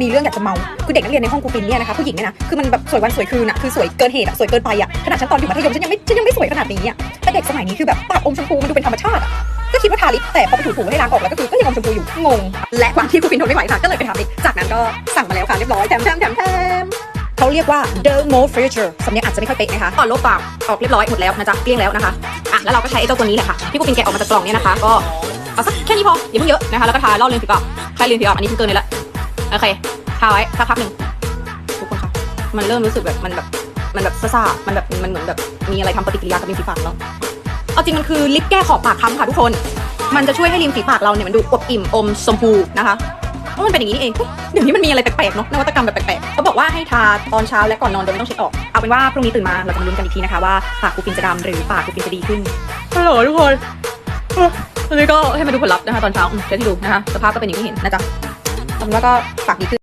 มีเรื่องอยากจะเมาคือเด็กนักเรียนในห้องกูปินเนี่ยนะคะผู้หญิงเนี่ยนะคือมันแบบสวยวันสวยคืนอะคือสวยเกินเหตุอะสวยเกินไปอะขนาดฉันตอนอยู่มัธยมฉันยังไม่ฉันยังไม่สวยขนาดนี้อะแต่เด็กสมัยนี้คือแบบปากอมชมพูมันดูเป็นธรรมชาติอะก็คิดว่าทาลิปแต่พอไปถูๆให้ล้างออกแล้วก็คือก็ยังอมชมพูอยู่งง และความที่กูปินทนไม่ไหวค่ะก็เลยไปทำเองจากนั้นก็สั่งมาแล้วค่ะเรียบร้อยแถมแถมแถมแถมเขาเรียกว่า dermo filter สำเนียงอาจจะไม่ค่อยเป๊ะนะคะก่อนลบปากออกเรียบร้อยหมดแล้วนะจ๊ะเกลี้ยงแล้วนะคะอะแล้วเราก็ใช้ไอ้เจ้าตัวนี้แหละค่ะที่กูกินแกะออกมาจากกล่องเนี่ยนะคะ ก็เอาสักแค่นี้พออย่าเพิ่งเยอะนะคะแล้วก็ทาล่อเรือนฝีปากใครเรือนฝีปากอันนี้เพิ่งเกินเลยละ โอเคทาไว้สักพักหนึ่งทุกคนค่ะมันเริ่มรู้สึกแบบมันแบบมันแบบซ่าๆมันแบบมันเหมือนแบบมีอะไรทำปฏิกิริยากับริมฝีปากแล้วเอาจริงมันคือลิปแก้ขอบปากค้ำค่ะทุกคน มันจะช่วยให้ริมฝีปากเราเนี่ยมันดูอบอิ่มอมชมพูนะคะเพราะมันเป็นอย่างนี้นี่เองเฮ้ยเดี๋ยวนี้มันมีอะไรแปลกๆเนาะนวัตกรรมแบบแปลกๆเขาบอกว่าให้ทาตอนเช้าและก่อนนอนโดยไม่ต้องเช็ดออกเอาเป็นว่าพรุ่งนี้ตื่นมาเราจะมาลุ้นกันอีกทีนะคะว่าปากกูฟินจะดำหรือปากกูฟินจะดีขึ้นฮัลโหลทุกคนเอ้อตอนนี้ก็ให้มาดูผลลัพธ์นะคะตอนเช้าอืมเดี๋ยวที่ดูนะคะสภาพก็เป็นอย่างที่เห็นนะจ๊ะ เอาเป็นว่าก็ฝากดีขึ้น